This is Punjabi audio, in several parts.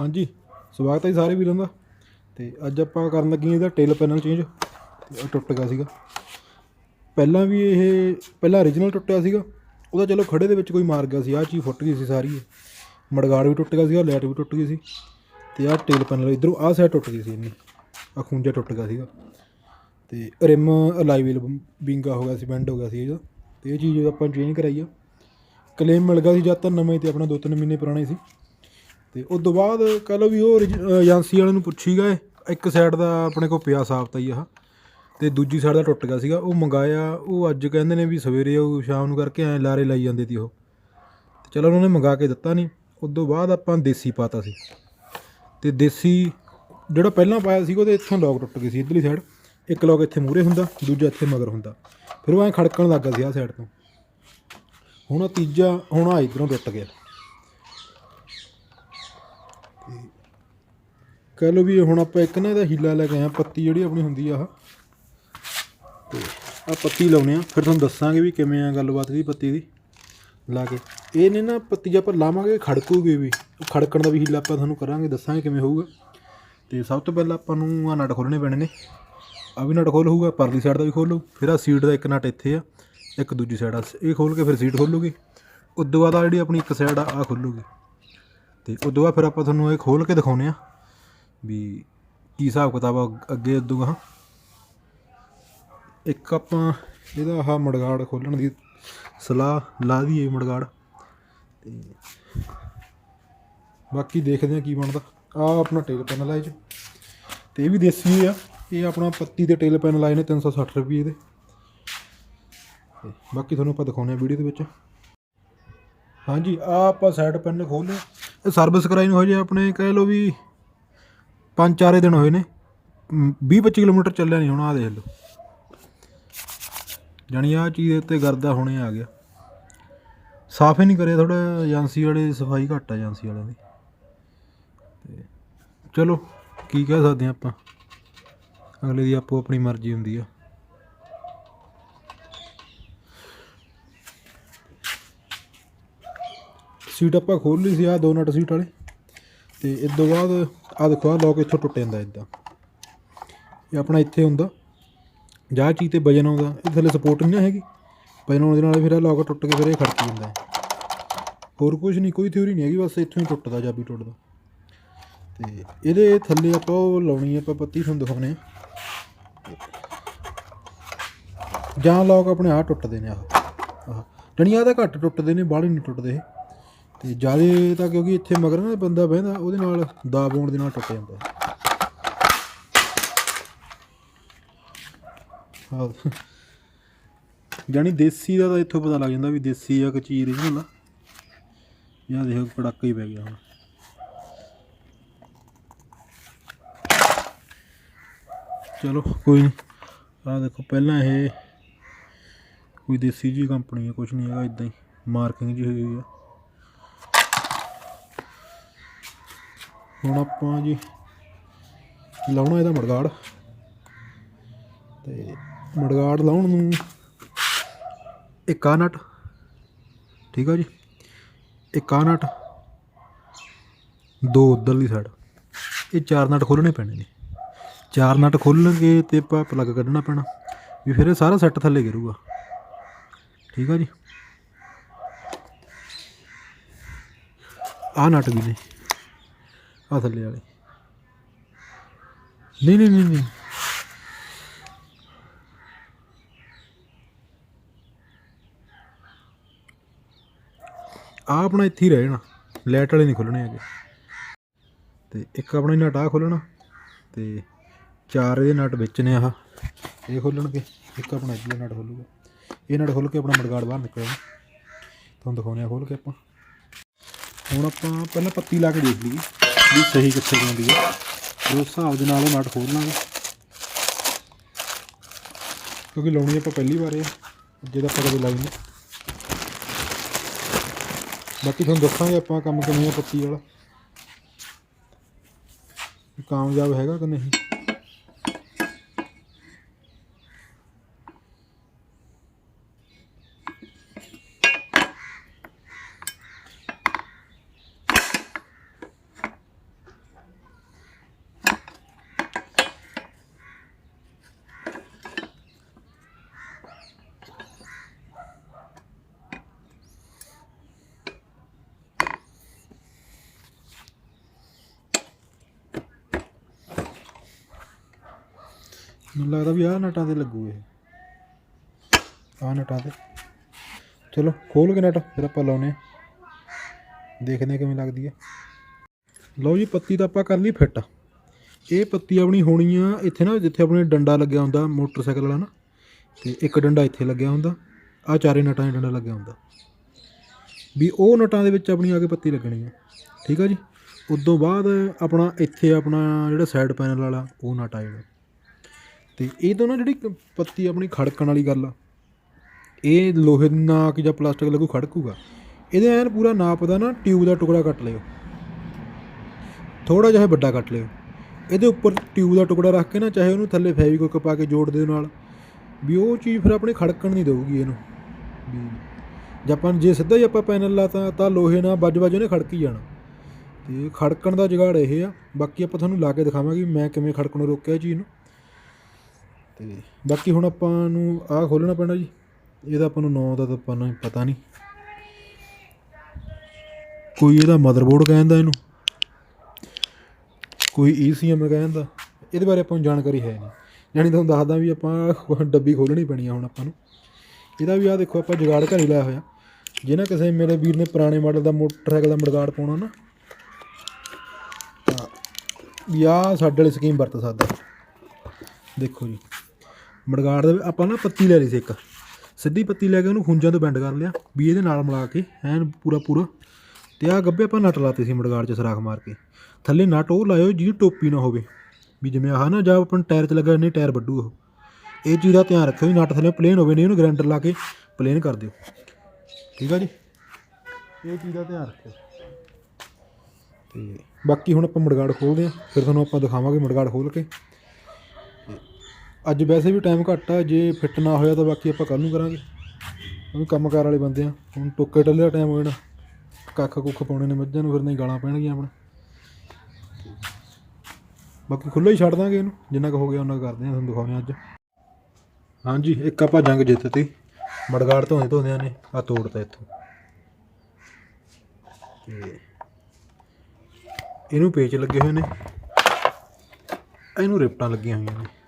ਹਾਂਜੀ, ਸਵਾਗਤ ਹੈ ਜੀ ਸਾਰੇ ਵੀਰਾਂ ਦਾ। ਤੇ ਅੱਜ ਆਪਾਂ ਕਰਨ ਲੱਗੇ ਹਾਂ ਇਹਦਾ ਟੇਲ ਪੈਨਲ ਚੇਂਜ ਤੇ ਟੁੱਟ ਗਿਆ ਸੀਗਾ। ਪਹਿਲਾਂ ਵੀ ਇਹ, ਪਹਿਲਾਂ origignal ਟੁੱਟਿਆ ਸੀਗਾ। ਉਹਦਾ ਚਲੋ ਖੜੇ ਦੇ ਵਿੱਚ ਕੋਈ ਮਾਰ ਗਿਆ ਸੀ। ਆਹ ਚੀਜ਼ ਫੁੱਟ ਗਈ ਸੀ ਸਾਰੀ। ਇਹ। ਮੜਗਾੜ ਵੀ ਟੁੱਟ ਗਿਆ ਸੀਗਾ ਲੈਟ ਵੀ ਟੁੱਟ ਗਈ ਸੀ। ਤੇ ਆਹ ਟੇਲ ਪੈਨਲ, ਇਧਰੋਂ ਆਹ ਸਾਈਡ ਟੁੱਟ ਗਈ ਸੀ ਇੰਨੀ। ਆਹ ਖੂੰਜਾ ਟੁੱਟ ਗਿਆ ਸੀਗਾ। ਤੇ ਰਿਮ ਅਲਾਈਵਲ ਵਿੰਗਾ ਹੋ ਗਿਆ ਸੀ ਬੈਂਡ ਹੋ ਗਿਆ ਸੀ ਇਹਦਾ ਤੇ ਇਹ ਚੀਜ਼ ਆਪਾਂ ਚੇਂਜ ਕਰਾਈ ਆ। ਕਲੇਮ ਮਿਲ ਗਿਆ ਸੀ ਜਦ ਤਾਂ ਨਵੇਂ ਤੇ ਆਪਣਾ 2-3 ਮਹੀਨੇ ਪੁਰਾਣੇ ਸੀ। ਤੇ ਉਸ ਤੋਂ ਬਾਅਦ ਕਹ ਲਓ ਵੀ ਉਹ ਏਜ- ਏਜੰਸੀ ਵਾਲੇ ਨੂੰ ਪੁੱਛੀ ਗਏ, ਇੱਕ ਸਾਈਡ ਦਾ ਆਪਣੇ ਕੋਲ ਪਿਆ ਸਾਫਤਾ ਹੀ ਆਹ ਤੇ ਦੂਜੀ ਸਾਈਡ ਦਾ ਟੁੱਟ ਗਿਆ ਸੀਗਾ, ਉਹ ਮੰਗਾਇਆ, ਉਹ ਅੱਜ ਕਹਿੰਦੇ ਨੇ ਵੀ ਸਵੇਰੇ ਉਹ ਸ਼ਾਮ ਨੂੰ ਕਰਕੇ ਐ ਲਾਰੇ ਲਾਈ ਜਾਂਦੇ ਸੀ ਉਹ। ਤੇ ਚਲੋ ਉਹਨਾਂ ਨੇ ਮੰਗਾ ਕੇ ਦਿੱਤਾ ਨਹੀਂ ਉਸ ਤੋਂ ਬਾਅਦ ਆਪਾਂ ਦੇਸੀ ਪਾਤਾ ਸੀ। ਤੇ ਦੇਸੀ ਜਿਹੜਾ ਪਹਿਲਾਂ ਪਾਇਆ ਸੀ, ਉਹਦੇ ਇੱਥੋਂ ਲੋਕ ਟੁੱਟ ਗਏ ਸੀ ਇਧਰਲੀ ਸਾਈਡ ਇੱਕ ਲੋਕ ਇੱਥੇ ਮੂਰੇ ਹੁੰਦਾ, ਦੂਜਾ ਇੱਥੇ ਮਗਰ ਹੁੰਦਾ। ਫਿਰ ਉਹ ਐ ਖੜਕਣ ਲੱਗਾ ਸੀ ਆਹ ਸਾਈਡ ਤੋਂ। ਹੁਣ ਤੀਜਾ, ਹੁਣ ਆ ਇਧਰੋਂ ਟੁੱਟ ਗਿਆ। ਕਹਿ ਲਓ ਵੀ ਹੁਣ ਆਪਾਂ ਇੱਕ ਨਾ ਇਹਦਾ ਹੀਲਾ ਲੈ ਕੇ ਆਏ ਹਾਂ, ਪੱਤੀ ਜਿਹੜੀ ਆਪਣੀ ਹੁੰਦੀ ਆ ਆਹ। ਤੇ ਆ ਪੱਤੀ ਲਾਉਨੇ ਆ, ਫਿਰ ਤੁਹਾਨੂੰ ਦੱਸਾਂਗੇ ਵੀ ਕਿਵੇਂ ਆ ਗੱਲਬਾਤ ਦੀ ਪੱਤੀ ਦੀ। ਲਾ ਕੇ। ਇਹ ਨੇ ਨਾ ਪੱਤੀ ਜੇ ਆਪਾਂ ਲਾਵਾਂਗੇ, ਖੜਕੂਗੀ ਵੀ। ਉਹ ਖੜਕਣ ਦਾ ਵੀ ਹੀਲਾ ਆਪਾਂ ਤੁਹਾਨੂੰ ਕਰਾਂਗੇ, ਦੱਸਾਂਗੇ ਕਿਵੇਂ ਹੋਊਗਾ। ਤੇ ਸਭ ਤੋਂ ਪਹਿਲਾਂ ਆਪਾਂ ਨੂੰ ਆ ਨਟ ਖੋਲਣੇ ਪੈਣੇ ਨੇ ਆ ਵੀ ਨਟ ਖੋਲ ਹੋਊਗਾ, ਪਰਲੀ ਸਾਈਡ ਦਾ ਵੀ ਖੋਲੋ ਫਿਰ ਆ ਸੀਟ ਦਾ ਇੱਕ ਨਟ ਇੱਥੇ ਆ, ਇੱਕ ਦੂਜੀ ਸਾਈਡ ਆ। ਇਹ ਖੋਲ ਕੇ ਫਿਰ ਸੀਟ ਖੋਲੂਗੀ ਉਦੋਂ ਬਾਅਦ ਆ ਜਿਹੜੀ ਆਪਣੀ ਇੱਕ ਸਾਈਡ ਆ ਆ ਖੁੱਲੂਗੀ ਤੇ ਉਦੋਂ ਬਾਅਦ ਫਿਰ ਆਪਾਂ ਤੁਹਾਨੂੰ ਇਹ ਖੋਲ ਕੇ ਦਿਖਾਉਨੇ ਆ ਵੀ ਕੀ ਹਿਸਾਬ ਕਿਤਾਬ ਆ ਅੱਗੇ ਉਦੋਂ ਗਾਹਾਂ ਇੱਕ ਆਪਾਂ ਇਹਦਾ ਆਹ ਮੜਗਾੜ ਖੋਲਣ ਦੀ ਸਲਾਹ ਲਾ ਦਈਏ ਮੜਗਾੜ। ਤੇ ਬਾਕੀ ਦੇਖਦੇ ਆ ਕੀ ਬਣਦਾ। ਆ ਆਪਣਾ ਟੇਲ ਪੈਨਲ ਆ ਇਹ 'ਚ। ਤੇ ਇਹ ਵੀ ਦੇਸੀ ਆ। ਇਹ ਆਪਣਾ ਪੱਤੀ ਦੇ ਟੇਲ ਪੈਨਲ ਆਏ ਨੇ 360 ਰੁਪਏ ਦੇ। ਬਾਕੀ ਤੁਹਾਨੂੰ ਆਪਾਂ ਦਿਖਾਉਂਦੇ ਆ ਵੀਡੀਓ ਦੇ ਵਿੱਚ। ਹਾਂਜੀ ਆ ਆਪਾਂ ਸਾਈਡ ਪੈਨਲ ਖੋਲ ਲਿਆ। ਇਹ ਸਰਵਿਸ ਕਰਾਈ ਨੂੰ ਹੋ ਜੇ ਆਪਣੇ ਕਹਿ ਲਓ ਵੀ ਪੰਜ ਚਾਰੇ ਦਿਨ ਹੋਏ ਨੇ। 20 25 ਕਿਲੋਮੀਟਰ ਚੱਲਿਆ ਨਹੀਂ ਹੁਣ ਆ ਦੇਖ ਲਓ। ਜਾਣੀ ਆ ਚੀਜ਼ ਦੇ ਉੱਤੇ ਗਰਦਾ ਹੁਣੇ ਆ ਗਿਆ। ਸਾਫ਼ ਹੀ ਨਹੀਂ ਕਰਿਆ ਥੋੜਾ ਏਜੰਸੀ ਵਾਲੇ ਸਫ਼ਾਈ ਘੱਟ ਆ, ਏਜੰਸੀ ਵਾਲਿਆਂ ਦੀ। ਤੇ ਚਲੋ, ਕੀ ਕਹਿ ਸਕਦੇ ਆ ਆਪਾਂ। ਅਗਲੇ ਦੀ ਆਪੋ ਆਪਣੀ ਮਰਜ਼ੀ ਹੁੰਦੀ ਆ। ਸੀਟ ਆਪਾਂ ਖੋਲ ਲਈ ਸੀ ਆ ਦੋ ਨਟ ਸੀਟ ਵਾਲੇ। ਤੇ ਇਸ ਤੋਂ ਬਾਅਦ ਆ ਦੇਖੋ ਆ ਲੋਕ ਇੱਥੋਂ ਟੁੱਟ ਜਾਂਦਾ ਇਦਾਂ ਇਹ ਆਪਣਾ ਇੱਥੇ ਹੁੰਦਾ। ਜਾਂ ਚੀਜ਼ ਤੇ ਵਜਨ ਆਉਂਦਾ, ਇਹ ਥੱਲੇ ਸਪੋਰਟ ਨਹੀਂ ਨਾ ਹੈਗੀ। ਵਜਨ ਆਉਣ ਦੇ ਨਾਲ ਫਿਰ ਇਹ ਲੋਕ ਟੁੱਟ ਕੇ ਫਿਰ ਇਹ ਖੜਕ ਜਾਂਦਾ ਹੈ। ਹੋਰ ਕੁਝ ਨਹੀਂ, ਕੋਈ ਥਿਊਰੀ ਨਹੀਂ ਹੈਗੀ, ਬਸ ਇੱਥੋਂ ਹੀ ਟੁੱਟਦਾ ਜਾਬੀ ਟੁੱਟਦਾ। ਤੇ ਇਹਦੇ ਥੱਲੇ ਆਪਾਂ ਉਹ ਲਾਉਣੀ ਆਪਾਂ ਪੱਤੀ ਤੁਹਾਨੂੰ ਦਿਖਾਉਣੇ ਜਾਂ ਲੋਕ ਆਪਣੇ ਆਹ ਟੁੱਟਦੇ ਨੇ ਆਹ। ਆਹ। ਜਣੀਆਂ ਤਾਂ ਘੱਟ ਟੁੱਟਦੇ ਨੇ, ਬਾਹਲੇ ਨਹੀਂ ਟੁੱਟਦੇ ਇਹ। ਤੇ ਜ਼ਿਆਦਾ ਤਾਂ ਕਿਉਂਕਿ ਇੱਥੇ ਮਗਰ ਨਾ ਬੰਦਾ ਬਹਿੰਦਾ, ਉਹਦੇ ਨਾਲ ਦਾਬ ਆਉਣ ਦੇ ਨਾਲ ਟੁੱਟ ਜਾਂਦਾ। ਹਾਂ ਜਾਣੀ ਦੇਸੀ ਦਾ ਤਾਂ ਇੱਥੋਂ ਪਤਾ ਲੱਗ ਜਾਂਦਾ ਵੀ ਦੇਸੀ ਆ ਕਿ ਚੀਜ਼ original ਆ ਯਾ ਦੇਖੋ ਕੜਾਕਾ ਹੀ ਪੈ ਗਿਆ ਹੁਣ। ਚਲੋ, ਕੋਈ ਨਹੀਂ ਆ ਦੇਖੋ, ਪਹਿਲਾਂ ਇਹ ਕੋਈ ਦੇਸੀ ਜੀ ਕੰਪਨੀ ਹੈ ਕੁਝ ਨਹੀਂ ਹੈਗਾ ਇਦਾਂ ਹੀ। ਮਾਰਕਿੰਗ ਜੀ ਹੋਈ ਹੋਈ ਆ। ਹੁਣ ਆਪਾਂ ਜੀ ਲਾਉਣਾ ਇਹਦਾ ਮੜਗਾੜ। ਤੇ ਮੜਗਾੜ ਲਾਉਣ ਨੂੰ ਇੱਕ ਆ ਨਟ। ਠੀਕ ਆ ਜੀ? ਇੱਕ ਆ ਨਟ। ਦੋ ਉਧਰਲੀ ਸਾਈਡ ਇਹ ਚਾਰ ਨਟ ਖੋਲਣੇ ਪੈਣੇ ਨੇ। ਚਾਰ ਨਟ ਖੋਲਣਗੇ ਤੇ ਆਪਾਂ ਪਲੱਗ ਕੱਢਣਾ ਪੈਣਾ। ਵੀ ਫਿਰ ਇਹ ਸਾਰਾ ਸੈੱਟ ਥੱਲੇ ਗਿਰੂਗਾ। ਠੀਕ ਆ ਜੀ? ਆ ਨਟ ਵੀ ਨੇ। ਆ ਥੱਲੇ ਵਾਲੇ। ਨਹੀਂ ਨਹੀਂ ਨਹੀਂ ਨਹੀਂ। ਆ ਆਪਣਾ ਇੱਥੇ ਹੀ ਰਹਿ ਜਾਣਾ। ਲਾਈਟ ਵਾਲੇ ਨਹੀਂ ਖੁੱਲਣੇ ਹੈਗੇ। ਤੇ ਇੱਕ ਆਪਣਾ ਨਟ ਆ ਖੋਲਣਾ। ਤੇ ਚਾਰ ਇਹਦੇ ਨਟ ਵਿੱਚ ਨੇ ਆਹ। ਇਹ ਖੋਲਣਗੇ। ਇੱਕ ਆਪਣਾ ਇੱਧਰ ਨਟ ਖੋਲੂਗਾ। ਇਹ ਨਟ ਖੋਲ ਕੇ ਆਪਣਾ ਮੜਗਾੜ ਬਾਹਰ ਨਿਕਲਣਾ ਤੁਹਾਨੂੰ ਦਿਖਾਉਂਦੇ ਆ ਖੋਲ ਕੇ ਆਪਾਂ। ਹੁਣ ਆਪਾਂ ਪਹਿਲਾਂ ਪੱਤੀ ਲਾ ਕੇ ਦੇਖ ਲਈਏ। ਵੀ ਸਹੀ ਕਿੱਥੇ ਜਾਂਦੀ ਹੈ ਉਸ ਹਿਸਾਬ ਦੇ ਨਾਲ ਉਹ ਨਟ ਖੋਲ ਲਾਂਗੇ। ਕਿਉਂਕਿ ਲਾਉਣੀ ਆਪਾਂ ਪਹਿਲੀ ਵਾਰ ਹੈ ਜਿਹਦਾ ਆਪਾਂ ਕਦੇ ਲਾਈ ਨਹੀਂ ਬਾਕੀ ਤੁਹਾਨੂੰ ਦੱਸਾਂਗੇ ਆਪਾਂ ਕੰਮ ਕਿਵੇਂ ਆ ਪੱਤੀ ਵਾਲਾ। ਕਾਮਯਾਬ ਹੈਗਾ ਕਿ ਨਹੀਂ। ਮੈਨੂੰ ਲੱਗਦਾ ਵੀ ਆਹ ਨਟਾਂ ਤੇ ਲੱਗੂ ਇਹ। ਆਹ ਨਟਾਂ ਤੇ। ਚਲੋ, ਖੋਲ ਕੇ ਨਟ, ਫਿਰ ਆਪਾਂ ਲਾਉਨੇ ਆ ਦੇਖਦੇ ਹਾਂ ਕਿਵੇਂ ਲੱਗਦੀ ਹੈ। ਲਓ ਜੀ, ਪੱਤੀ ਤਾਂ ਆਪਾਂ ਕਰ ਲਈ ਫਿੱਟ। ਇਹ ਪੱਤੀ ਆਪਣੀ ਹੋਣੀ ਆ ਇੱਥੇ ਨਾ, ਜਿੱਥੇ ਆਪਣੇ ਡੰਡਾ ਲੱਗਿਆ ਹੁੰਦਾ, ਮੋਟਰਸਾਈਕਲ ਵਾਲਾ ਨਾ। ਤੇ ਇੱਕ ਡੰਡਾ ਇੱਥੇ ਲੱਗਿਆ ਹੁੰਦਾ। ਆ ਚਾਰੇ ਨਟਾਂ 'ਚ ਡੰਡਾ ਲੱਗਿਆ ਹੁੰਦਾ। ਵੀ ਉਹ ਨਟਾਂ ਦੇ ਵਿੱਚ ਆਪਣੀ ਆ ਕੇ ਪੱਤੀ ਲੱਗਣੀ ਆ। ਠੀਕ ਆ ਜੀ? ਉਦੋਂ ਬਾਅਦ ਆਪਣਾ ਇੱਥੇ ਆਪਣਾ ਜਿਹੜਾ ਸਾਈਡ ਪੈਨਲ ਵਾਲਾ, ਉਹ ਨਟ ਆ ਜਾਣਾ। ਤੇ ਇਹ ਤੋਂ ਨਾ ਜਿਹੜੀ ਪੱਤੀ ਆਪਣੀ ਖੜਕਣ ਵਾਲੀ ਗੱਲ ਆ, ਇਹ ਲੋਹੇ ਦਾ ਕਿ ਜਾਂ ਪਲਾਸਟਿਕ ਲੱਗੂ ਖੜਕੂਗਾ। ਇਹਦੇ ਐਨ ਪੂਰਾ ਨਾਪ ਦਾ ਨਾ ਟਿਊਬ ਦਾ ਟੁਕੜਾ ਕੱਟ ਲਿਓ। ਥੋੜਾ ਜਿਹਾ ਵੱਡਾ ਕੱਟ ਲਿਓ। ਇਹਦੇ ਉੱਪਰ ਟਿਊਬ ਦਾ ਟੁਕੜਾ ਰੱਖ ਕੇ ਨਾ ਚਾਹੇ ਉਹਨੂੰ ਥੱਲੇ ਫੈਵੀਕੁਇਕ ਪਾ ਕੇ ਜੋੜ ਦਿਓ ਨਾਲ, ਵੀ ਉਹ ਚੀਜ਼ ਫਿਰ ਆਪਣੇ ਖੜਕਣ ਨਹੀਂ ਦੇਊਗੀ ਇਹਨੂੰ। ਵੀ ਜੇ ਆਪਾਂ ਜੇ ਸਿੱਧਾ ਹੀ ਆਪਾਂ ਪੈਨਲ ਲਾਤਾ ਤਾਂ ਲੋਹੇ ਨਾਲ ਵੱਜ ਵੱਜ ਉਹਨੇ ਖੜਕ ਹੀ ਜਾਣਾ। ਤੇ ਖੜਕਣ ਦਾ ਜੁਗਾੜ ਇਹ ਆ। ਬਾਕੀ ਆਪਾਂ ਤੁਹਾਨੂੰ ਲਾ ਕੇ ਦਿਖਾਵਾਂਗੇ ਮੈਂ ਕਿਵੇਂ ਖੜਕਣੋਂ ਰੋਕਿਆ ਇਹ ਚੀਜ਼ ਨੂੰ। ਤੇ ਬਾਕੀ ਹੁਣ ਆਪਾਂ ਨੂੰ ਆਹ ਖੋਲਣਾ ਪੈਣਾ ਜੀ। ਇਹਦਾ ਆਪਾਂ ਨੂੰ ਨਾਂ ਦਾ ਤਾਂ ਆਪਾਂ ਨੂੰ ਪਤਾ ਨਹੀਂ। ਕੋਈ ਇਹਦਾ ਮਦਰਬੋਰਡ ਕਹਿੰਦਾ ਇਹਨੂੰ। ਕੋਈ ECM ਕਹਿੰਦਾ। ਇਹਦੇ ਬਾਰੇ ਆਪਾਂ ਨੂੰ ਜਾਣਕਾਰੀ ਹੈ ਨਹੀਂ। ਜਾਣੀ ਤੁਹਾਨੂੰ ਦੱਸਦਾ ਵੀ ਆਪਾਂ ਡੱਬੀ ਖੋਲਣੀ ਪੈਣੀ ਆ ਹੁਣ ਆਪਾਂ ਨੂੰ। ਇਹਦਾ ਵੀ ਆ ਦੇਖੋ ਆਪਾਂ ਜੁਗਾੜ ਘਰ ਹੀ ਲਾਇਆ ਹੋਇਆ। ਜੇ ਨਾ ਕਿਸੇ ਮੇਰੇ ਵੀਰ ਨੇ ਪੁਰਾਣੇ ਮਾਡਲ ਦਾ ਮੋਟਰਸਾਈਕਲ ਦਾ ਮੜਗਾੜ ਪਾਉਣਾ ਨਾ। ਤਾਂ ਵੀ ਆਹ ਸਾਡੇ ਵਾਲੀ ਸਕੀਮ ਵਰਤ ਸਕਦਾ। ਦੇਖੋ ਜੀ। ਮੜਗਾੜ ਦੇ ਆਪਾਂ ਨਾ ਪੱਤੀ ਲੈ ਲਈ ਸੀ ਇੱਕ। ਸਿੱਧੀ ਪੱਤੀ ਲੈ ਕੇ ਉਹਨੂੰ ਖੁੰਝਾਂ ਤੋਂ ਬੈਂਡ ਕਰ ਲਿਆ, ਵੀ ਇਹਦੇ ਨਾਲ ਮਿਲਾ ਕੇ ਐਨ ਪੂਰਾ ਪੂਰਾ। ਤੇ ਆ ਗੱਬੇ ਆਪਾਂ ਨਟ ਲਾਤੇ ਸੀ ਮੜਗਾੜ 'ਚ ਸਰਾਖ ਮਾਰ ਕੇ। ਥੱਲੇ ਨਟ ਉਹ ਲਾਇਓ ਜਿਹਦੀ ਟੋਪੀ ਨਾ ਹੋਵੇ। ਵੀ ਜਿਵੇਂ ਆਹ ਨਾ ਜਾਂ ਆਪਾਂ ਟਾਇਰ 'ਚ ਲੱਗਾ ਨਹੀਂ ਟਾਇਰ ਵੱਡੂ ਉਹ। ਇਹ ਚੀਜ਼ ਦਾ ਧਿਆਨ ਰੱਖਿਓ ਵੀ ਨਟ ਥੱਲੇ ਪਲੇਨ ਹੋਵੇ ਨਹੀਂ ਉਹਨੂੰ ਗ੍ਰੈਂਡਰ ਲਾ ਕੇ ਪਲੇਨ ਕਰ ਦਿਓ। ਠੀਕ ਆ ਜੀ? ਇਹ ਚੀਜ਼ ਦਾ ਧਿਆਨ ਰੱਖਿਓ। ਤੇ ਬਾਕੀ ਹੁਣ ਆਪਾਂ ਮੜਗਾੜ ਖੋਲਦੇ ਆ ਫਿਰ ਤੁਹਾਨੂੰ ਆਪਾਂ ਦਿਖਾਵਾਂਗੇ ਮੜਗਾੜ ਖੋਲ ਕੇ। ਅੱਜ ਵੈਸੇ ਵੀ ਟਾਈਮ ਘੱਟ ਆ, ਜੇ ਫਿੱਟ ਨਾ ਹੋਇਆ ਤਾਂ ਬਾਕੀ ਆਪਾਂ ਕੱਲ ਨੂੰ ਕਰਾਂਗੇ। ਕਿਉਂਕਿ ਕੰਮਕਾਰ ਵਾਲੇ ਬੰਦੇ ਆ, ਹੁਣ ਟੋਕੇ ਟੱਲੇ ਦਾ ਟਾਈਮ ਹੋ ਜਾਣਾ। ਕੱਖ ਕੁੱਖ ਪਾਉਣੇ ਨੇ ਮੱਝਾਂ ਨੂੰ, ਫਿਰ ਨਹੀਂ ਗਾਲਾਂ ਪੈਣਗੀਆਂ ਆਪਣਾ। ਬਾਕੀ ਖੁੱਲ੍ਹਾ ਹੀ ਛੱਡ ਦਾਂਗੇ ਇਹਨੂੰ, ਜਿੰਨਾ ਕੁ ਹੋ ਗਿਆ ਉਹਨਾਂ ਕੁ ਕਰਦੇ ਆ ਤੁਹਾਨੂੰ ਦਿਖਾਉਂਦੇ ਅੱਜ। ਹਾਂਜੀ, ਇੱਕ ਆਪਾਂ ਜੰਗ ਜਿੱਤਤੀ। ਮੜਗਾੜ ਧੋਂਦੇ ਧੋਂਦਿਆਂ ਨੇ ਆ ਤੋੜਤਾ ਇੱਥੋਂ। ਤੇ ਇਹਨੂੰ ਪੇਚ ਲੱਗੇ ਹੋਏ ਨੇ। ਇਹਨੂੰ ਰਿਪਟਾਂ ਲੱਗੀਆਂ ਹੋਈਆਂ ਨੇ।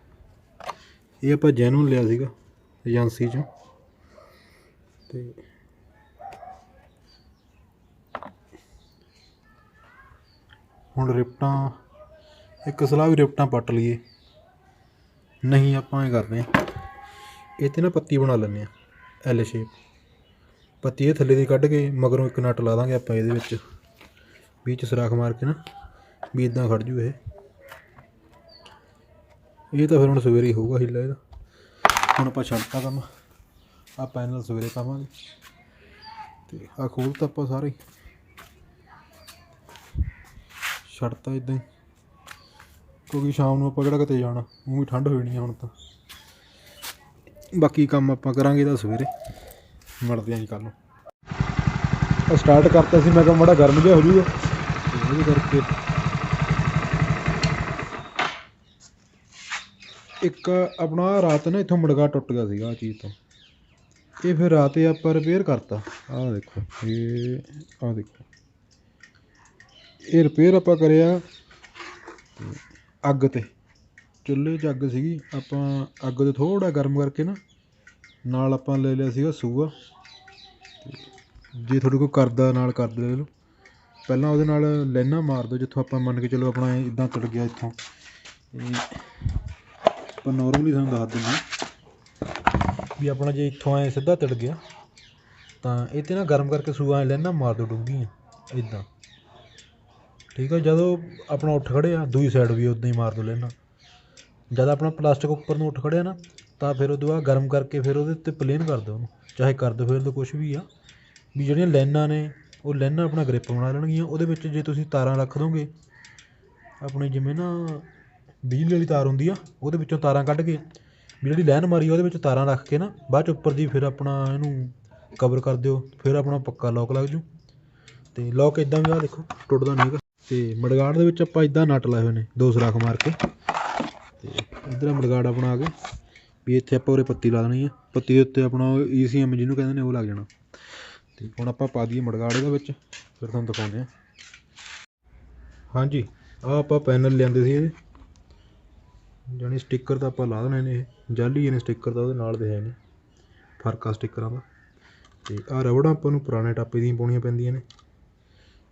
ਇਹ ਆਪਾਂ ਜੈਨੂਨ ਲਿਆ ਸੀਗਾ ਏਜੰਸੀ ਚੋਂ। ਤੇ ਹੁਣ ਰਿਪਟਾਂ, ਇੱਕ ਸਲਾਹ ਵੀ ਰਿਪਟਾਂ ਪੱਟ ਲਈਏ। ਨਹੀਂ, ਆਪਾਂ ਇਹ ਕਰਦੇ ਹਾਂ। ਇਹ ਤੇ ਨਾ ਪੱਤੀ ਬਣਾ ਲੈਂਦੇ ਆ ਐਲ ਸ਼ੇਪ ਪੱਤੀ ਇਹ ਥੱਲੇ ਦੀ ਕੱਢ ਕੇ ਮਗਰੋਂ ਇੱਕ ਨਟ ਲਾ ਦਾਂਗੇ ਆਪਾਂ ਇਹਦੇ ਵਿੱਚ। ਵਿੱਚ ਸਰਾਖ ਮਾਰ ਕੇ ਨਾ, ਵੀ ਇਦਾਂ ਖੜ ਜੂ ਇਹ। ਇਹ ਤਾਂ ਫਿਰ ਹੁਣ ਸਵੇਰੇ ਹੀ ਹੋਊਗਾ ਹਿੱਲਾ ਇਹਦਾ। ਹੁਣ ਆਪਾਂ ਛੱਡਤਾ ਕੰਮ। ਆ ਪੈਨਲ ਸਵੇਰੇ ਪਾਵਾਂਗੇ। ਤੇ ਆ ਖੋਲਤਾ ਆਪਾਂ ਸਾਰੇ ਛੱਡਤਾ ਇਦਾਂ ਹੀ। ਕਿਉਂਕਿ ਸ਼ਾਮ ਨੂੰ ਆਪਾਂ ਕਿਹੜਾ ਕਿਤੇ ਜਾਣਾ। ਉਹ ਵੀ ਠੰਡ ਹੋ ਜਾਣੀ ਹੁਣ ਤਾਂ। ਬਾਕੀ ਕੰਮ ਆਪਾਂ ਕਰਾਂਗੇ ਤਾਂ ਸਵੇਰੇ। ਮਿਲਦੇ ਆਂ ਜੀ ਕੱਲ ਨੂੰ। ਸਟਾਰਟ ਕਰਤਾ ਸੀ, ਮੈਂ ਕਿਹਾ ਮਾੜਾ ਗਰਮ ਜਿਹਾ ਹੋ ਜੂਗਾ। ਤੇ ਕਰਕੇ ਇੱਕ ਆਪਣਾ ਰਾਤ ਨਾ ਇੱਥੋਂ ਮੜਗਾ ਟੁੱਟ ਗਿਆ ਸੀਗਾ ਆਹ ਚੀਜ਼ ਤੋਂ। ਇਹ ਫਿਰ ਰਾਤ ਹੀ ਆਪਾਂ ਰਿਪੇਅਰ ਕਰਤਾ। ਆਹ ਦੇਖੋ, ਇਹ, ਆਹ ਦੇਖੋ। ਇਹ ਰਿਪੇਅਰ ਆਪਾਂ ਕਰਿਆ ਤੇ ਅੱਗ ਤੇ। ਚੁੱਲ੍ਹੇ 'ਚ ਅੱਗ ਸੀਗੀ, ਆਪਾਂ ਅੱਗ ਤੇ ਥੋੜਾ ਗਰਮ ਕਰਕੇ ਨਾ ਨਾਲ ਆਪਾਂ ਲੈ ਲਿਆ ਸੀਗਾ ਸੂਆ। ਜੇ ਤੁਹਾਡੇ ਕੋਲ ਕਰਦਾ ਨਾਲ ਕਰ ਦੇ ਲਓ। ਪਹਿਲਾਂ ਉਹਦੇ ਨਾਲ ਲੈਣਾ ਮਾਰ ਦਿਓ, ਜਿੱਥੋਂ ਆਪਾਂ ਮੰਨ ਕੇ ਚਲੋ ਆਪਣਾ ਇਦਾਂ ਟੁੱਟ ਗਿਆ ਇੱਥੋਂ। ਆਪਾਂ ਨੋਰਮਲੀ ਤੁਹਾਨੂੰ ਦੱਸ ਦਿੰਦੇ ਹਾਂ ਵੀ ਆਪਣਾ ਜੇ ਇੱਥੋਂ ਐ ਸਿੱਧਾ ਤਿੜ ਗਿਆ, ਤਾਂ ਇਹ ਤੇ ਨਾ ਗਰਮ ਕਰਕੇ ਸੂਆ ਐ ਲੈਣਾ ਮਾਰ ਦਿਓ ਡੂੰਘੀਆਂ ਇਦਾਂ ਠੀਕ ਆ, ਜਦੋਂ ਆਪਣਾ ਉੱਠ ਖੜਿਆ, ਦੂਈ ਸਾਈਡ ਵੀ ਉਦਾਂ ਹੀ ਮਾਰ ਦੋ ਲੈਣਾ ਜਦ ਆਪਣਾ ਪਲਾਸਟਿਕ ਉੱਪਰ ਨੂੰ ਉੱਠ ਖੜਿਆ ਨਾ, ਤਾਂ ਫਿਰ ਉਦੋਂ ਬਾਅਦ ਗਰਮ ਕਰਕੇ ਫਿਰ ਉਹਦੇ ਉੱਤੇ ਪਲੇਨ ਕਰ ਦਿਓ ਉਹਨੂੰ, ਚਾਹੇ ਕਰ ਦਿਓ ਫਿਰ ਤਾਂ ਕੁਝ ਵੀ ਆ। ਵੀ ਜਿਹੜੀਆਂ ਲਾਈਨਾਂ ਨੇ, ਉਹ ਲਾਈਨਾਂ ਆਪਣਾ ਗ੍ਰਿਪ ਬਣਾ ਲੈਣਗੀਆਂ, ਉਹਦੇ ਵਿੱਚ ਜੇ ਤੁਸੀਂ ਤਾਰਾਂ ਰੱਖ ਦੋਗੇ, ਆਪਣੇ ਜਿਵੇਂ ਨਾ ਬਿਜਲੀ ਵਾਲੀ ਤਾਰ ਹੁੰਦੀ ਆ, ਉਹਦੇ ਵਿੱਚੋਂ ਤਾਰਾਂ ਕੱਢ ਕੇ, ਵੀ ਜਿਹੜੀ ਲਾਈਨ ਮਾਰੀ ਆ, ਉਹਦੇ ਵਿੱਚ ਤਾਰਾਂ ਰੱਖ ਕੇ ਨਾ, ਬਾਅਦ ਚ ਉੱਪਰ ਦੀ ਫਿਰ ਆਪਣਾ ਇਹਨੂੰ ਕਵਰ ਕਰ ਦਿਓ, ਫਿਰ ਆਪਣਾ ਪੱਕਾ ਲੋਕ ਲੱਗ ਜੂ। ਅਤੇ ਲੋਕ ਇੱਦਾਂ ਵੀ ਆ, ਦੇਖੋ, ਟੁੱਟਦਾ ਨਹੀਂ ਹੈਗਾ। ਅਤੇ ਮੜਗਾੜ ਦੇ ਵਿੱਚ ਆਪਾਂ ਇੱਦਾਂ ਨਟ ਲਾਏ ਹੋਏ ਨੇ, ਦੋ ਸੁਰਾਖ ਮਾਰ ਕੇ। ਅਤੇ ਇੱਧਰ ਮੜਗਾੜ ਆਪਣਾ ਆ ਗਿਆ, ਵੀ ਇੱਥੇ ਆਪਾਂ ਉਰੇ ਪੱਤੀ ਲਾ ਦੇਣੀ ਆ। ਪੱਤੀ ਦੇ ਉੱਤੇ ਆਪਣਾ ਈਸੀਐਮ ਜਿਹਨੂੰ ਕਹਿੰਦੇ ਨੇ, ਉਹ ਲੱਗ ਜਾਣਾ। ਤੇ ਹੁਣ ਆਪਾਂ ਪਾ ਦਈਏ ਮੜਗਾੜ ਦੇ ਵਿੱਚ, ਫਿਰ ਤੁਹਾਨੂੰ ਦਿਖਾਉਂਦੇ ਆ। ਹਾਂਜੀ ਆ ਆਪਾਂ ਪੈਨਲ ਲਿਆਂਦੇ ਸੀ ਇਹਦੇ। ਜਾਣੀ ਸਟਿੱਕਰ ਤਾਂ ਆਪਾਂ ਲਾ ਦੇਣੇ ਨੇ ਇਹ। ਜਾਲੀ ਨੇ ਸਟਿੱਕਰ ਤਾਂ ਉਹਦੇ ਨਾਲ ਦੇ ਹੈ ਨਹੀਂ ਫ਼ਰਕ ਆ ਸਟਿੱਕਰਾਂ ਦਾ। ਅਤੇ ਆਹ ਰਬੜਾਂ ਆਪਾਂ ਨੂੰ ਪੁਰਾਣੇ ਟਾਪੇ ਦੀਆਂ ਪਾਉਣੀਆਂ ਪੈਂਦੀਆਂ ਨੇ।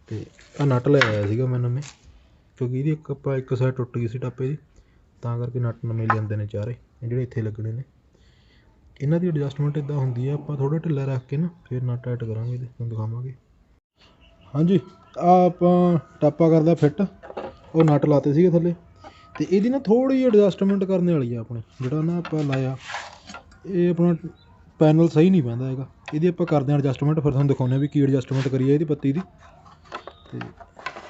ਅਤੇ ਆਹ ਨਟ ਲੈ ਆਇਆ ਸੀਗਾ ਮੈਂ ਨਵੇਂ। ਕਿਉਂਕਿ ਇਹਦੀ ਇੱਕ ਆਪਾਂ ਇੱਕ ਸਾਈਡ ਟੁੱਟ ਗਈ ਸੀ ਟਾਪੇ ਦੀ। ਤਾਂ ਕਰਕੇ ਨਟ ਨਵੇਂ ਲਿਆਂਦੇ ਨੇ ਚਾਰੇ ਜਿਹੜੇ ਇੱਥੇ ਲੱਗਣੇ ਨੇ। ਇਹਨਾਂ ਦੀ ਐਡਜਸਟਮੈਂਟ ਇਦਾਂ ਹੁੰਦੀ ਆ, ਆਪਾਂ ਥੋੜਾ ਢਿੱਲਾ ਰੱਖ ਕੇ ਨਾ, ਫਿਰ ਨਟ ਐਡ ਕਰਾਂਗੇ ਤੇ ਤੁਹਾਨੂੰ ਦਿਖਾਵਾਂਗੇ। ਹਾਂਜੀ ਆ ਆਪਾਂ ਟਾਪਾ ਕਰਦਾ ਫਿੱਟ ਉਹ ਨਟ ਲਾਤੇ ਸੀਗੇ ਥੱਲੇ। ਤੇ ਇਹਦੀ ਨਾ ਥੋੜੀ ਜਿਹੀ ਐਡਜਸਟਮੈਂਟ ਕਰਨ ਵਾਲੀ ਆ ਆਪਣੇ, ਜਿਹੜਾ ਨਾ ਆਪਾਂ ਲਾਇਆ, ਇਹ ਆਪਣਾ ਪੈਨਲ ਸਹੀ ਨਹੀਂ ਪੈਂਦਾ ਹੈਗਾ। ਇਹਦੀ ਆਪਾਂ ਕਰਦੇ ਹਾਂ ਐਡਜਸਟਮੈਂਟ ਫਿਰ ਤੁਹਾਨੂੰ ਦਿਖਾਉਂਦੇ ਹਾਂ ਵੀ ਕੀ ਐਡਜਸਟਮੈਂਟ ਕਰੀਏ ਇਹਦੀ ਪੱਤੀ ਦੀ। ਤੇ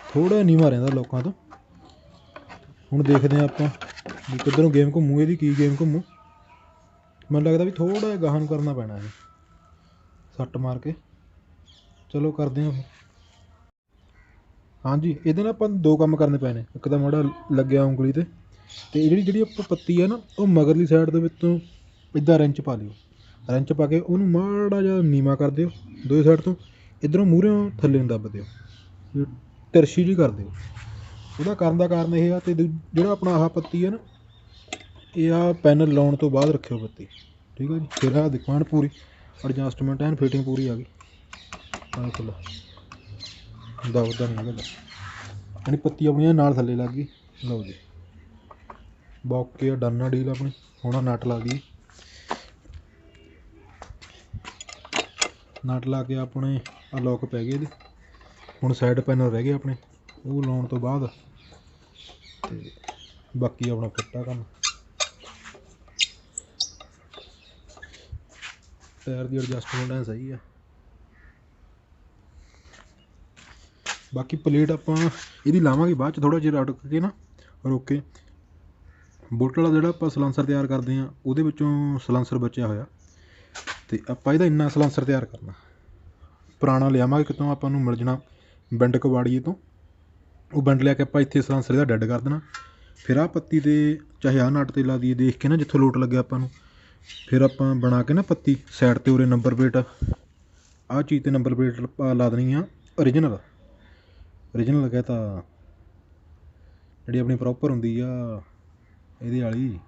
ਥੋੜਾ ਨੀਵਾਂ ਰਹਿੰਦਾ ਲੋਕਾਂ ਤੋਂ। ਹੁਣ ਦੇਖਦੇ ਹਾਂ ਆਪਾਂ ਵੀ ਕਿੱਧਰੋਂ ਗੇਮ ਘੁੰਮੂ, ਇਹਦੀ ਕੀ ਗੇਮ ਘੁੰਮੂ। ਮੈਨੂੰ ਲੱਗਦਾ ਵੀ ਥੋੜਾ ਜਿਹਾ ਗਾਹਾਂ ਨੂੰ ਕਰਨਾ ਪੈਣਾ ਇਹ ਸੱਟ ਮਾਰ ਕੇ। ਚਲੋ ਕਰਦੇ ਹਾਂ ਫਿਰ। ਹਾਂਜੀ, ਇਹਦੇ ਨਾਲ ਆਪਾਂ ਨੂੰ ਦੋ ਕੰਮ ਕਰਨੇ ਪੈਣੇ ਇੱਕ ਤਾਂ ਮਾੜਾ ਲੱਗਿਆ ਉਂਗਲੀ ਤੇ। ਅਤੇ ਇਹ ਜਿਹੜੀ ਜਿਹੜੀ ਆਪਾਂ ਪੱਤੀ ਆ ਨਾ, ਉਹ ਮਗਰਲੀ ਸਾਈਡ ਦੇ ਵਿੱਚੋਂ ਇੱਦਾਂ ਰਿੰਚ ਪਾ ਲਿਓ। ਰਿੰਚ ਪਾ ਕੇ ਉਹਨੂੰ ਮਾੜਾ ਜਿਹਾ ਨੀਵਾਂ ਕਰ ਦਿਓ ਦੋਏ ਸਾਈਡ ਤੋਂ। ਇੱਧਰੋਂ ਮੂਹਰੇੋਂ ਥੱਲੇ ਨੂੰ ਦੱਬ ਦਿਓ। ਵੀ ਤਿਰਛੀ ਜੀ ਕਰ ਦਿਓ। ਉਹਦਾ ਕਰਨ ਦਾ ਕਾਰਨ ਇਹ ਆ ਅਤੇ ਦੂ- ਜਿਹੜਾ ਆਪਣਾ ਆਹ ਪੱਤੀ ਆ ਨਾ, ਇਹ ਆ ਪੈਨਲ ਲਾਉਣ ਤੋਂ ਬਾਅਦ ਰੱਖਿਓ ਪੱਤੀ। ਠੀਕ ਆ ਜੀ? ਫਿਰ ਆ ਦੇਖੋ, ਐਨ ਪੂਰੀ ਐਡਜਸਟਮੈਂਟ ਐਨ ਫਿਟਿੰਗ ਪੂਰੀ ਆ ਗਈ। ਆਹ ਦਬਦਾ ਨਹੀਂ ਹੈਗਾ। ਯਾਨੀ ਪੱਤੀ ਆਪਣੀ ਨਾਲ ਥੱਲੇ ਲੱਗ ਗਈ। ਲਓ ਜੀ। ਬੌਕੇ ਆ, ਡਨ ਆ ਡੀਲ ਆਪਣੀ। ਹੁਣ ਆਹ ਨਟ ਲਾ ਦੀ ਨਟ ਲਾ ਕੇ ਆਪਣੇ ਆ ਲੋਕ ਪੈ ਗਏ ਇਹਦੇ। ਹੁਣ ਸਾਈਡ ਪੈਨਲ ਰਹਿ ਗਏ ਆਪਣੇ। ਉਹ ਲਾਉਣ ਤੋਂ ਬਾਅਦ ਤੇ ਬਾਕੀ ਆਪਣਾ ਫਿੱਟਾ ਕੰਮ। ਟਾਇਰ ਦੀ ਐਡਜਸਟਮੈਂਟ ਹੈ ਸਹੀ ਆ। ਬਾਕੀ ਪਲੇਟ ਆਪਾਂ ਇਹਦੀ ਲਾਵਾਂਗੇ ਬਾਅਦ ਚ ਥੋੜਾ ਜਿਹਾ ਰੜਕ ਕੇ ਨਾ ਰੋਕ ਕੇ। ਬੁਲਟ ਵਾਲਾ ਜਿਹੜਾ ਆਪਾਂ ਸਲਾਂਸਰ ਤਿਆਰ ਕਰਦੇ ਆ ਉਹਦੇ ਵਿੱਚੋਂ ਸਲਾਂਸਰ ਬਚਿਆ ਹੋਇਆ। ਤੇ ਆਪਾਂ ਇਹਦਾ ਇੰਨਾ ਸਲਾਂਸਰ ਤਿਆਰ ਕਰਨਾ। ਪੁਰਾਣਾ ਲਿਆਵਾਂਗੇ, ਕਿਤੋਂ ਆਪਾਂ ਨੂੰ ਮਿਲ ਜਾਣਾ ਬਿੰਡ ਕਵਾੜੀਏ ਤੋਂ। ਉਹ ਬਿੰਡ ਲਿਆ ਕੇ ਆਪਾਂ ਇੱਥੇ ਸਲਾਂਸਰ ਇਹਦਾ ਡੈਡ ਕਰ ਦੇਣਾ। ਫਿਰ ਆਹ ਪੱਤੀ ਤੇ ਚਾਹੇ ਆਹ ਨਟ ਤੇ ਲਾ ਦਈਏ, ਦੇਖ ਕੇ ਨਾ ਜਿੱਥੋਂ ਲੋਟ ਲੱਗਿਆ ਆਪਾਂ ਨੂੰ। ਫਿਰ ਆਪਾਂ ਬਣਾ ਕੇ ਨਾ ਪੱਤੀ ਸਾਈਡ ਤੇ ਉਰੇ ਨੰਬਰ ਪਲੇਟ ਆਹ ਚੀਜ਼ ਤੇ ਨੰਬਰ ਪਲੇਟ ਲਾ ਦੇਣੀ ਆ origignal ਓਰੀਜਨਲ ਕਹੇ ਤਾਂ ਜਿਹੜੀ ਆਪਣੀ ਪ੍ਰੋਪਰ ਹੁੰਦੀ ਆ, ਇਹਦੇ ਵਾਲੀ।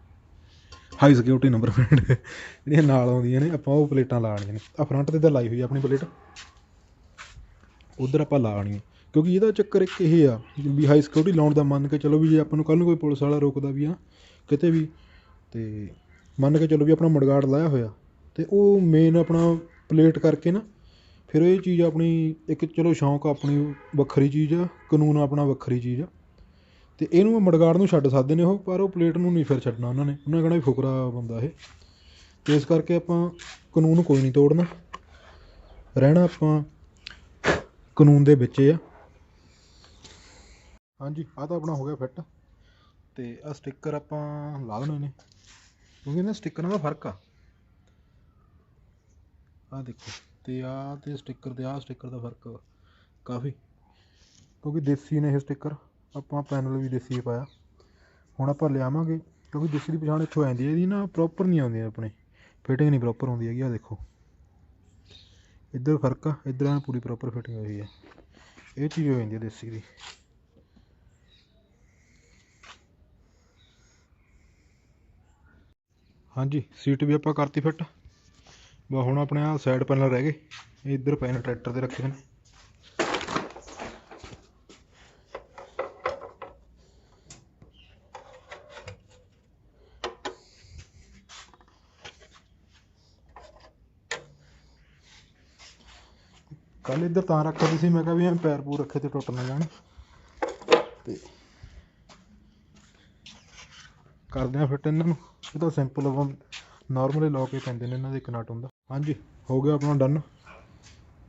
ਹਾਈ ਸਿਕਿਉਰਿਟੀ ਨੰਬਰ ਪਲੇਟ ਜਿਹੜੀਆਂ ਨਾਲ ਆਉਂਦੀਆਂ ਨੇ, ਆਪਾਂ ਉਹ ਪਲੇਟਾਂ ਲਾਣੀਆਂ ਨੇ। ਆ ਫਰੰਟ ਤੇ ਤਾਂ ਲਾਈ ਹੋਈ ਆ ਆਪਣੀ ਪਲੇਟ ਉਧਰ ਆਪਾਂ ਲਾਣੀ ਕਿਉਂਕਿ ਇਹਦਾ ਚੱਕਰ ਇੱਕ ਇਹ ਆ ਵੀ ਹਾਈ ਸਿਕਿਉਰਿਟੀ ਲਾਉਣ ਦਾ ਮੰਨ ਕੇ ਚਲੋ ਵੀ ਜੇ ਆਪਾਂ ਨੂੰ ਕੱਲ ਨੂੰ ਕੋਈ ਪੁਲਿਸ ਵਾਲਾ ਰੋਕਦਾ ਵੀ ਆ, ਕਿਤੇ ਵੀ, ਤੇ ਮੰਨ ਕੇ ਚਲੋ ਵੀ ਆਪਣਾ ਮੜਗਾੜ ਲਾਇਆ ਹੋਇਆ, ਤੇ ਉਹ ਮੇਨ ਆਪਣਾ ਪਲੇਟ ਕਰਕੇ ਨਾ ਫਿਰ ਇਹ ਚੀਜ਼ ਆਪਣੀ ਇੱਕ ਚਲੋ ਸ਼ੌਂਕ ਆਪਣੀ ਵੱਖਰੀ ਚੀਜ਼ ਆ, ਕਾਨੂੰਨ ਆਪਣਾ ਵੱਖਰੀ ਚੀਜ਼ ਆ। ਅਤੇ ਇਹਨੂੰ ਮੜਗਾੜ ਨੂੰ ਛੱਡ ਸਕਦੇ ਨੇ ਉਹ, ਪਰ ਉਹ ਪਲੇਟ ਨੂੰ ਨਹੀਂ ਫਿਰ ਛੱਡਣਾ ਉਹਨਾਂ ਨੇ। ਉਹਨਾਂ ਨੇ ਕਹਿਣਾ ਵੀ ਫੁਕਰਾ ਬੰਦਾ ਇਹ। ਅਤੇ ਇਸ ਕਰਕੇ ਆਪਾਂ ਕਾਨੂੰਨ ਕੋਈ ਨਹੀਂ ਤੋੜਨਾ। ਰਹਿਣਾ ਆਪਾਂ ਕਾਨੂੰਨ ਦੇ ਵਿੱਚ ਆ। ਹਾਂਜੀ, ਆਹ ਤਾਂ ਆਪਣਾ ਹੋ ਗਿਆ ਫਿੱਟ। ਅਤੇ ਆਹ ਸਟicker ਆਪਾਂ ਲਾ ਦੇਣੇ ਨੇ। ਕਿਉਂਕਿ ਇਹਨਾਂ ਸਟਿੱਕਰਾਂ ਦਾ ਫ਼ਰਕ ਆ। ਆਹ ਦੇਖੋ। ਤੇ ਆਹ ਤੇ ਸਟicker ਤੇ ਆਹ ਸਟicker ਦਾ ਫ਼ਰਕ ਕਾਫੀ, ਕਿਉਂਕਿ ਦੇਸੀ ਨੇ ਇਹ ਸਟicker ਆਪਾਂ ਪੈਨਲ ਵੀ ਦੇਸੀ ਪਾਇਆ। ਹੁਣ ਆਪਾਂ ਲਿਆਵਾਂਗੇ, ਕਿਉਂਕਿ ਦੇਸੀ ਦੀ ਪਛਾਣ ਇੱਥੋਂ ਆ ਜਾਂਦੀ ਹੈ, ਇਹਦੀ ਨਾ ਪ੍ਰੋਪਰ ਨਹੀਂ ਆਉਂਦੀ ਆਪਣੀ ਫਿਟਿੰਗ ਨਹੀਂ ਪ੍ਰੋਪਰ ਆਉਂਦੀ ਹੈਗੀ ਆ ਦੇਖੋ। ਇੱਧਰ ਫ਼ਰਕ ਆ, ਇੱਧਰ ਐਨ ਪੂਰੀ ਪ੍ਰੋਪਰ ਫਿਟਿੰਗ ਹੋਈ ਹੈ। ਇਹ ਚੀਜ਼ ਹੋ ਜਾਂਦੀ ਹੈ ਦੇਸੀ ਦੀ। ਹਾਂਜੀ, ਸੀਟ ਵੀ ਆਪਾਂ ਕਰਤੀ ਫਿੱਟ ਬਾ ਹੁਣ ਆਪਣੇ ਆ ਸਾਈਡ ਪੈਨਲ ਰਹਿ ਗਏ। ਇੱਧਰ ਪਏ ਟਰੈਕਟਰ ਦੇ ਰੱਖੇ ਨੇ। ਕੱਲ ਇੱਧਰ ਤਾਂ ਰੱਖਦੇ ਸੀ, ਮੈਂ ਕਿਹਾ ਵੀ ਐਂ ਪੈਰ ਪੂਰ ਰੱਖੇ ਤੇ ਟੁੱਟ ਨਾ ਜਾਣ। ਤੇ ਕਰਦੇ ਆ ਫਿੱਟ ਇਹਨਾਂ ਨੂੰ। ਇਹ ਤਾਂ ਸਿੰਪਲ ਆਪਾਂ ਨਾਰਮਲੀ ਲਾ ਕੇ ਪੈਂਦੇ ਨੇ ਇਹਨਾਂ ਦੇ ਇੱਕ ਨਟ ਹੁੰਦਾ। ਹਾਂਜੀ, ਹੋ ਗਿਆ ਆਪਣਾ ਡਨ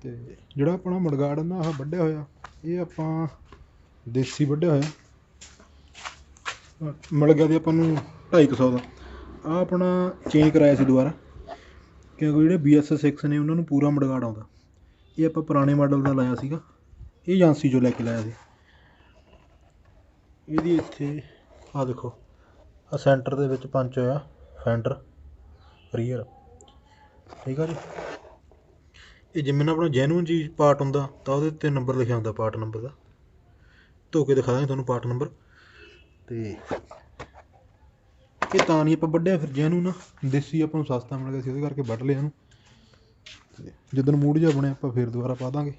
ਤੇ ਜਿਹੜਾ ਆਪਣਾ ਮੜਗਾੜ ਨਾ, ਆਹ ਵੱਢਿਆ ਹੋਇਆ, ਇਹ ਆਪਾਂ ਦੇਸੀ ਵੱਢਿਆ ਹੋਇਆ। ਮਿਲ ਗਿਆ ਦੀ ਆਪਾਂ ਨੂੰ 250 ਦਾ। ਆ ਆਪਣਾ ਚੇਂਜ ਕਰਾਇਆ ਸੀ ਦੁਬਾਰਾ। ਕਿਉਂਕਿ ਜਿਹੜੇ BS6 ਨੇ, ਉਹਨਾਂ ਨੂੰ ਪੂਰਾ ਮੜਗਾੜ ਆਉਂਦਾ। ਇਹ ਆਪਾਂ ਪੁਰਾਣੇ ਮਾਡਲ ਦਾ ਲਾਇਆ ਸੀਗਾ। ਇਹ ਏਜੰਸੀ ਚੋਂ ਲੈ ਕੇ ਲਾਇਆ ਸੀ। ਇਹਦੀ ਇੱਥੇ ਆ ਦੇਖੋ ਆ ਸੈਂਟਰ ਦੇ ਵਿੱਚ ਪੰਚ ਹੋਇਆ ਫੈਂਡਰ ਰੀਅਰ ਠੀਕ ਆ ਜੀ। ਇਹ ਜਿਵੇਂ ਨਾ ਆਪਣਾ ਜੈਨੂਇਨ ਚੀਜ਼ ਪਾਰਟ ਹੁੰਦਾ, ਤਾਂ ਉਹਦੇ ਉੱਤੇ ਨੰਬਰ ਲਿਖਿਆ ਹੁੰਦਾ ਪਾਰਟ ਨੰਬਰ ਦਾ। ਧੋ ਕੇ ਦਿਖਾ ਦਾਂਗੇ ਤੁਹਾਨੂੰ ਪਾਰਟ ਨੰਬਰ ਤੇ ਇਹ ਤਾਂ ਨਹੀਂ ਆਪਾਂ ਵੱਢਿਆ, ਫਿਰ ਜਿਹਨੂੰ ਨਾ। ਦੇਸੀ ਆਪਾਂ ਨੂੰ ਸਸਤਾ ਮਿਲ ਗਿਆ ਸੀ, ਉਹਦੇ ਕਰਕੇ ਵੱਢ ਲਿਆ ਇਹਨੂੰ। ਤੇ ਜਦੋਂ ਮੂਡ ਜਿਹਾ ਬਣਿਆ, ਆਪਾਂ ਫਿਰ ਦੁਬਾਰਾ ਪਾ ਦਾਂਗੇ।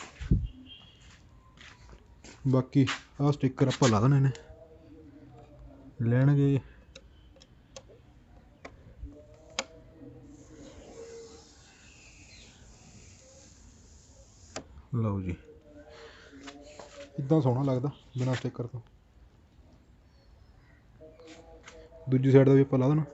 ਬਾਕੀ ਆਹ ਸਟicker ਆਪਾਂ ਲਾ ਦੇਣੇ ਨੇ। ਲੈਣਗੇ। ਲਓ ਜੀ। ਇਦਾਂ ਸੋਹਣਾ ਲੱਗਦਾ ਬਿਨਾਂ ਸਟicker ਤੋਂ? ਦੂਜੀ ਸਾਈਡ ਦਾ ਵੀ ਆਪਾਂ ਲਾ ਦੇਣਾ।